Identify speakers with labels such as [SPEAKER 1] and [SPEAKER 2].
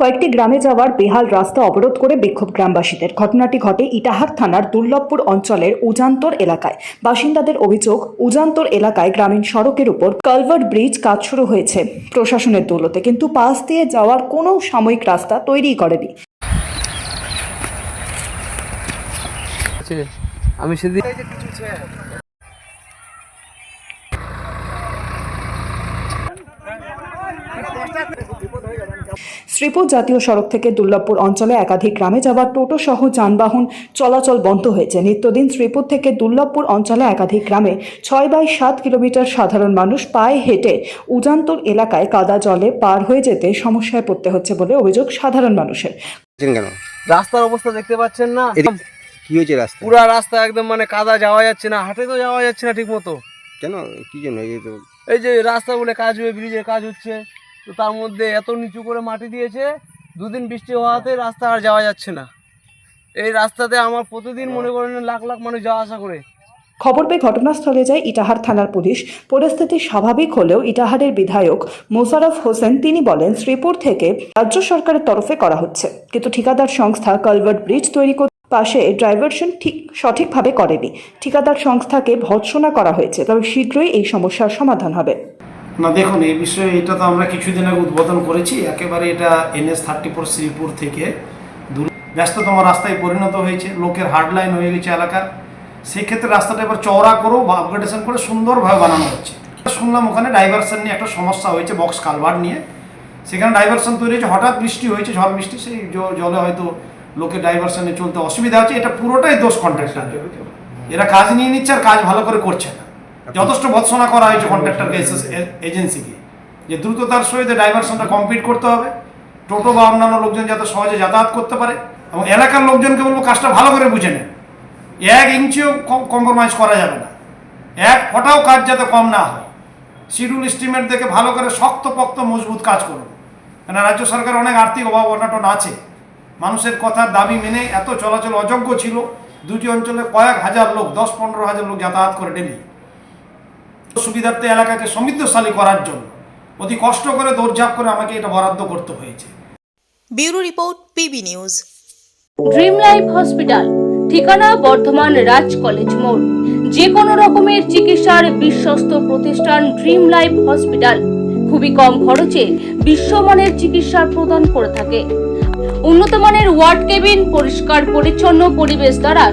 [SPEAKER 1] কয়েকটি গ্রামে যাওয়ার বেহাল রাস্তা অবরোধ করে বিক্ষোভ গ্রামবাসীদের। ঘটনাটি ঘটে ইটাহার থানার দুর্লভপুর অঞ্চলের উজান্তর এলাকায়। বাসিন্দাদের অভিযোগ, উজান্তর এলাকায় গ্রামীণ সড়কের উপর কালভার্ট ব্রিজ কাজ শুরু হয়েছে। প্রশাসনের দৌলতে কিন্তু পাশ দিয়ে যাওয়ার কোনো সাময়িক রাস্তা তৈরি করেনি।
[SPEAKER 2] আমি সেদিন
[SPEAKER 1] শ্রীপুর জাতীয় সড়ক থেকে দুর্লভপুর অঞ্চলে একাধিক গ্রামে যাওয়ার টোটো সহ যানবাহন চলাচল বন্ধ হয়েছে। নিত্যদিন শ্রীপুর থেকে দুর্লভপুর অঞ্চলে একাধিক গ্রামে ছয় বাই সাত কিলোমিটার সাধারণ মানুষ পায়ে হেঁটে উজান্তর এলাকায় কাদা জলে পার হয়ে যেতে সমস্যায় পড়তে হচ্ছে বলে অভিযোগ সাধারণ মানুষের।
[SPEAKER 3] কেন?
[SPEAKER 2] রাস্তার অবস্থা দেখতে পাচ্ছেন না।
[SPEAKER 3] কি হয়েছে রাস্তা
[SPEAKER 2] পুরা রাস্তা একদম মানে কাদা যাওয়া যাচ্ছে না হাটে তো যাওয়া যাচ্ছে না ঠিক মতো
[SPEAKER 3] কেন? কি জন্য? এই
[SPEAKER 2] এই যে রাস্তা বলে কাজ হয়ে ব্রিজের কাজ হচ্ছে। তো তার মধ্যে এত নিচু করে মাটি দিয়েছে, দুদিন বৃষ্টি হওয়াতে রাস্তা আর যাওয়া যাচ্ছে না। এই রাস্তাতে আমার প্রতিদিন মনে করেন লাখ লাখ মানুষ যাওয়া আসা করে।
[SPEAKER 1] খবর পেয়ে ঘটনাস্থলে যায় ইটাহার থানার পুলিশ। পরিস্থিতি স্বাভাবিক হলেও ইটাহারের বিধায়ক মোশারফ হোসেন তিনি বলেন, শ্রীপুর থেকে রাজ্য সরকারের তরফে করা হচ্ছে। কিন্তু ঠিকাদার সংস্থা কালভার্ট ব্রিজ তৈরি পাশে ড্রাইভারশন ঠিক সঠিকভাবে করেনি। ঠিকাদার সংস্থাকে ভৎসনা করা হয়েছে, তবে শীঘ্রই এই সমস্যার সমাধান হবে।
[SPEAKER 4] না, দেখুন, এই বিষয়ে এটা তো আমরা কিছুদিন আগে উদ্বোধন করেছি। একেবারে এটা এনএস থার্টি ফোর শ্রীপুর থেকে ব্যস্ততম রাস্তায় পরিণত হয়েছে। লোকের হার্ড লাইন হয়ে গেছে এলাকার। সেক্ষেত্রে রাস্তাটা এবার চওড়া করেও বা আপগ্রেডেশন করে সুন্দরভাবে বানানো হচ্ছে। শুনলাম ওখানে ডাইভারশন নিয়ে একটা সমস্যা হয়েছে বক্স কালভার নিয়ে। সেখানে ডাইভারশন তৈরি হয়েছে। হঠাৎ বৃষ্টি হয়েছে, ঝড় বৃষ্টি, সেই জলে হয়তো লোকের ডাইভারশনে চলতে অসুবিধা হচ্ছে। এটা পুরোটাই দোষ কন্ট্রাক্টর এরা কাজ নিয়ে নিচ্ছে আর কাজ ভালো করে করছে না। যথেষ্ট ভৎসনা করা হয়েছে কন্ট্রাক্টরকে এজেন্সিকে যে দ্রুততার সহিত ডাইভারশনটা কমপ্লিট করতে হবে। টোটো বা অন্যান্য লোকজন যাতে সহজে যাতায়াত করতে পারে এবং এলাকার লোকজনকে বলব কাজটা ভালো করে বুঝে নেন এক ইঞ্চিও কম্প্রোমাইজ করা যাবে না। এক ফটাও কাজ যাতে কম না হয়। শিডিউল এস্টিমেট দেখে ভালো করে শক্ত পক্ত মজবুত কাজ করুন। কেন রাজ্য সরকার অনেক আর্থিক অভাব অনাটন আছে। মানুষের কথার দাবি মেনে এত চলাচল অযোগ্য ছিল। দুটি অঞ্চলে কয়েক হাজার লোক, দশ পনেরো হাজার লোক যাতায়াত করে ডেলি। সুবিধার্থে এলাকাকে সমৃদ্ধশালী করার জন্য। অতি কষ্ট করে দৌড়ঝাঁপ করে আমাকে এটা বরাদ্দ করতে হয়েছে।
[SPEAKER 5] Bureau report PB news.
[SPEAKER 6] Dream life hospital ঠিকানা বর্ধমান রাজ কলেজ মোড়। যে কোনো রকমের চিকিৎসার বিশ্বস্ত প্রতিষ্ঠান ড্রিম লাইফ হসপিটাল। খুবই কম খরচে বিশ্বমানের চিকিৎসা প্রদান করে থাকে। উন্নত মানের ওয়ার্ড কেবিন পরিষ্কার পরিচ্ছন্ন পরিবেশ দ্বারা